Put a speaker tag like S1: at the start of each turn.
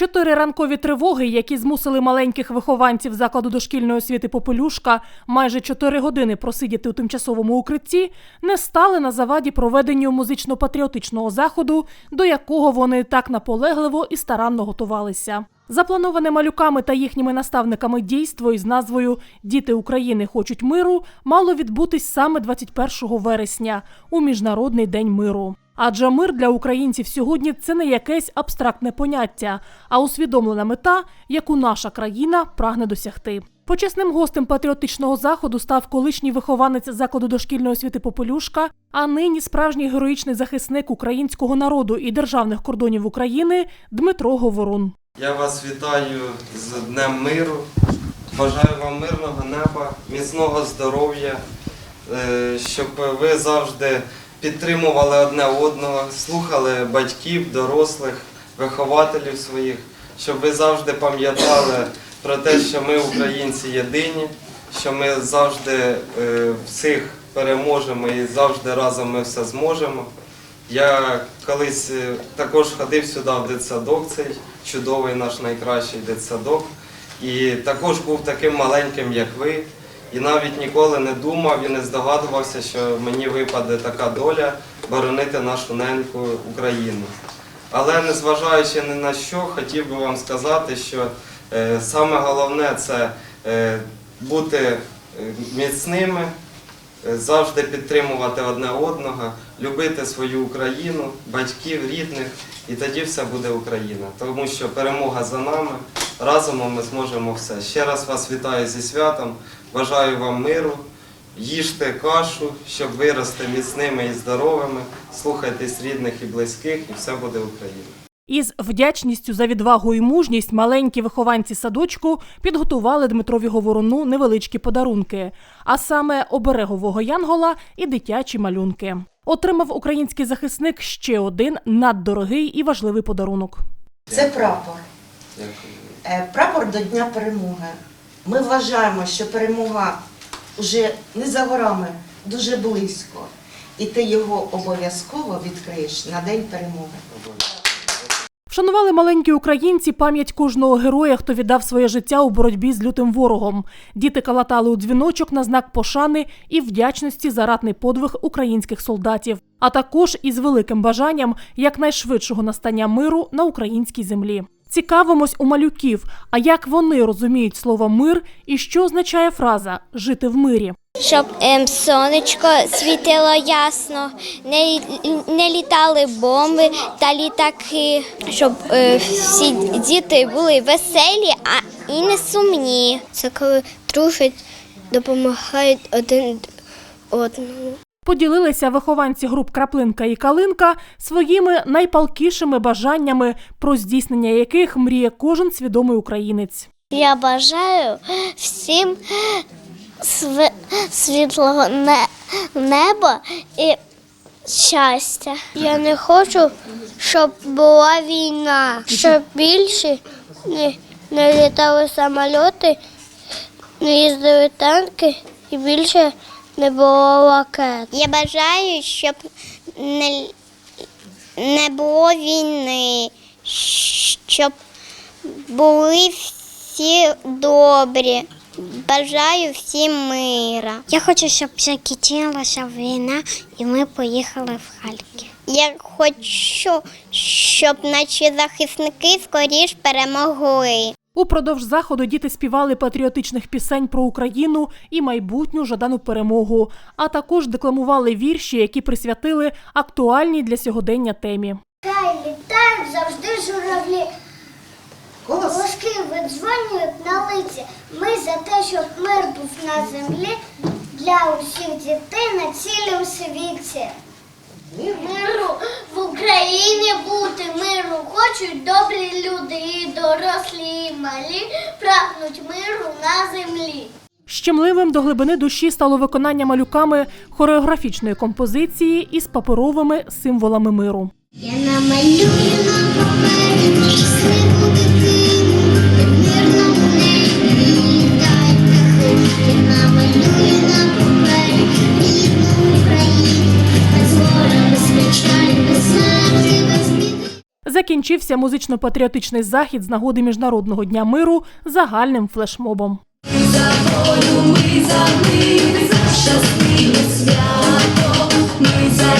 S1: Чотири ранкові тривоги, які змусили маленьких вихованців закладу дошкільної освіти Попелюшка майже чотири години просидіти у тимчасовому укритті, не стали на заваді проведенню музично-патріотичного заходу, до якого вони так наполегливо і старанно готувалися. Заплановане малюками та їхніми наставниками дійство із назвою Діти України хочуть миру мало відбутись саме 21 вересня у Міжнародний день миру. Адже мир для українців сьогодні це не якесь абстрактне поняття, а усвідомлена мета, яку наша країна прагне досягти. Почесним гостем патріотичного заходу став колишній вихованець закладу дошкільної освіти Попелюшка, а нині справжній героїчний захисник українського народу і державних кордонів України Дмитро Говорун.
S2: Я вас вітаю з Днем миру. Бажаю вам мирного неба, міцного здоров'я, е, щоб ви завжди підтримували одне одного, слухали батьків, дорослих, вихователів своїх, щоб ви завжди пам'ятали про те, що ми, українці, єдині, що ми завжди е, всіх переможемо і завжди разом ми все зможемо. Я колись е, також ходив сюди в дитсадок, цей чудовий наш найкращий дитсадок. І також був таким маленьким, як ви. І навіть ніколи не думав і не здогадувався, що мені випаде така доля боронити нашу неньку Україну. Але незважаючи ні на що, хотів би вам сказати, що е, саме головне це е, бути е, міцними, завжди підтримувати одне одного, любити свою Україну, батьків, рідних, і тоді все буде Україна. Тому що перемога за нами, разом ми зможемо все. Ще раз вас вітаю зі святом, бажаю вам миру, їжте кашу, щоб вирости міцними і здоровими, слухайтесь рідних і близьких, і все буде Україна.
S1: Із вдячністю за відвагу і мужність маленькі вихованці садочку підготували Дмитрові Говоруну невеличкі подарунки, а саме оберегового янгола і дитячі малюнки. Отримав український захисник ще один наддорогий і важливий подарунок.
S3: Це прапор.
S2: Дякую.
S3: Е, Прапор до Дня перемоги. Ми вважаємо, що перемога вже не за горами, дуже близько. І ти його обов'язково відкриєш на День перемоги.
S1: Вшанували маленькі українці пам'ять кожного героя, хто віддав своє життя у боротьбі з лютим ворогом. Діти калатали у дзвіночок на знак пошани і вдячності за ратний подвиг українських солдатів, а також із великим бажанням якнайшвидшого настання миру на українській землі. Цікавимось у малюків, а як вони розуміють слово мир і що означає фраза жити в мирі.
S4: щоб ем, сонечко світило ясно, не, не літали бомби та літаки, щоб е, всі діти були веселі, а і не сумні. Це коли дружать, допомагають один одному.
S1: Поділилися вихованці груп Краплинка і Калинка своїми найпалкішими бажаннями, про здійснення яких мріє кожен свідомий українець.
S4: Я бажаю всім світлого не- неба і щастя. Я не хочу, щоб була війна, щоб більше не літали самоліти, не їздили танки і більше не було ракет. Я бажаю, щоб не, не було війни, щоб були всі добрі. Бажаю всім мира. Я хочу, щоб закінчилася війна і ми поїхали в Харків. Я хочу, щоб наші захисники скоріш перемогли.
S1: Упродовж заходу діти співали патріотичних пісень про Україну і майбутню жадану перемогу, а також декламували вірші, які присвятили актуальній для сьогодення темі.
S5: Хай літають завжди журавлі,
S3: Голос
S5: видзвонюють на лиці. Ми за те, щоб мир був на землі для усіх дітей на цілім світі. Миру в Україні бути миру хочуть добрі люди, і дорослі, і малі прагнуть миру на землі.
S1: Щемливим до глибини душі стало виконання малюками хореографічної композиції із паперовими символами миру.
S5: Я намалюю на папері щасливу дитину,
S1: закінчився музично-патріотичний захід з нагоди Міжнародного дня миру загальним флешмобом.
S6: Ми за мир, за щасливе свято, ми за